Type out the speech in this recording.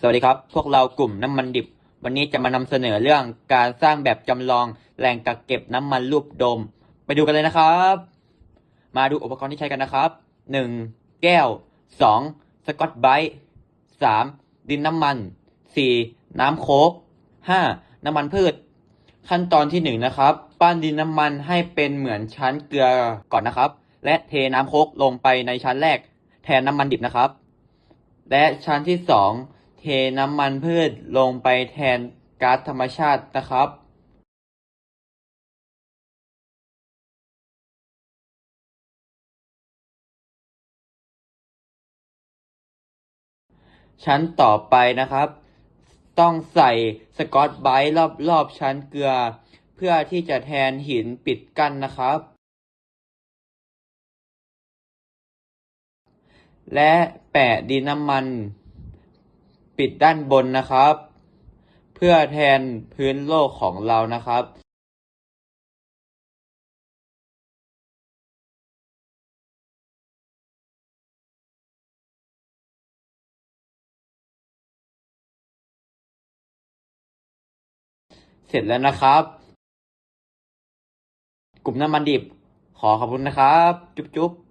สวัสดีครับ พวกเรากลุ่มน้ำมันดิบ วันนี้จะมานำเสนอเรื่องการสร้างแบบจำลองแหล่งกักเก็บน้ำมันรูปโดม ไปดูกันเลยนะครับ มาดูอุปกรณ์ที่ใช้กันนะครับหนึ่งแก้วสองสกอตไบรท์สามดินน้ำมันสี่น้ำโคกห้าน้ำมันพืช ขั้นตอนที่หนึ่งนะครับ ปั้นดินน้ำมันให้เป็นเหมือนชั้นเกลือก่อนนะครับ และเทน้ำโคกลงไปในชั้นแรก แทนน้ำมันดิบนะครับ และชั้นที่สอง เทน้ำมันพืชลงไปแทนก๊าซธรรมชาตินะครับชั้นต่อไปนะครับ ต้องใส่สกอตไบรท์รอบๆชั้นเกลือ เพื่อที่จะแทนหินปิดกั้นนะครับ และแปะดินน้ำมัน ปิดด้านบนนะครับ เพื่อแทนพื้นโลกของเรานะครับเสร็จแล้วนะครับ กลุ่มน้ำมันดิบ ขอขอบคุณนะครับ จุ๊บจุ๊บ